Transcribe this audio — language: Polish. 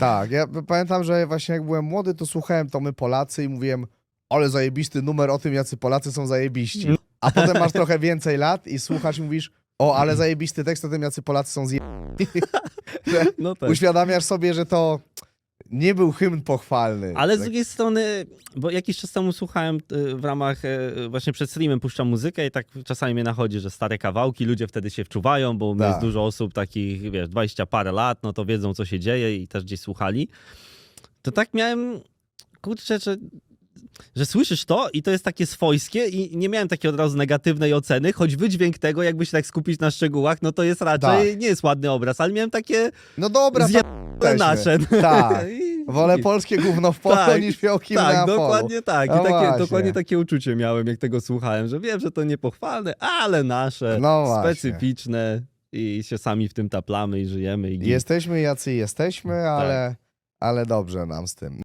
Tak, ja pamiętam, że właśnie jak byłem młody, to słuchałem to my Polacy i mówiłem, ale zajebisty numer o tym, jacy Polacy są zajebiści. A potem masz trochę więcej lat i słuchasz i mówisz, o, ale zajebisty tekst o tym, jacy Polacy są zje... No tak. Uświadamiasz sobie, że to nie był hymn pochwalny. Ale z Tak. drugiej strony, bo jakiś czas temu słuchałem y, w ramach, y, właśnie przed streamem puszczam muzykę i tak czasami mnie nachodzi, że stare kawałki, ludzie wtedy się wczuwają, bo Tak. jest dużo osób takich, wiesz, 20 parę lat, no to wiedzą, co się dzieje i też gdzieś słuchali. To tak miałem, kurczę, że, że słyszysz to i to jest takie swojskie i nie miałem takiej od razu negatywnej oceny, choć wydźwięk tego, jakby się tak skupić na szczegółach, no to jest raczej, nie jest ładny obraz, ale miałem takie No dobra, zje... tak, nasze. Tak. Wolę polskie gówno w polu Tak, niż fiołki tak, na dokładnie tak. I No takie, dokładnie takie uczucie miałem, jak tego słuchałem, że wiem, że to niepochwalne, ale nasze, No specyficzne i się sami w tym taplamy i żyjemy. I Jesteśmy jacy jesteśmy, ale, ale dobrze nam z tym.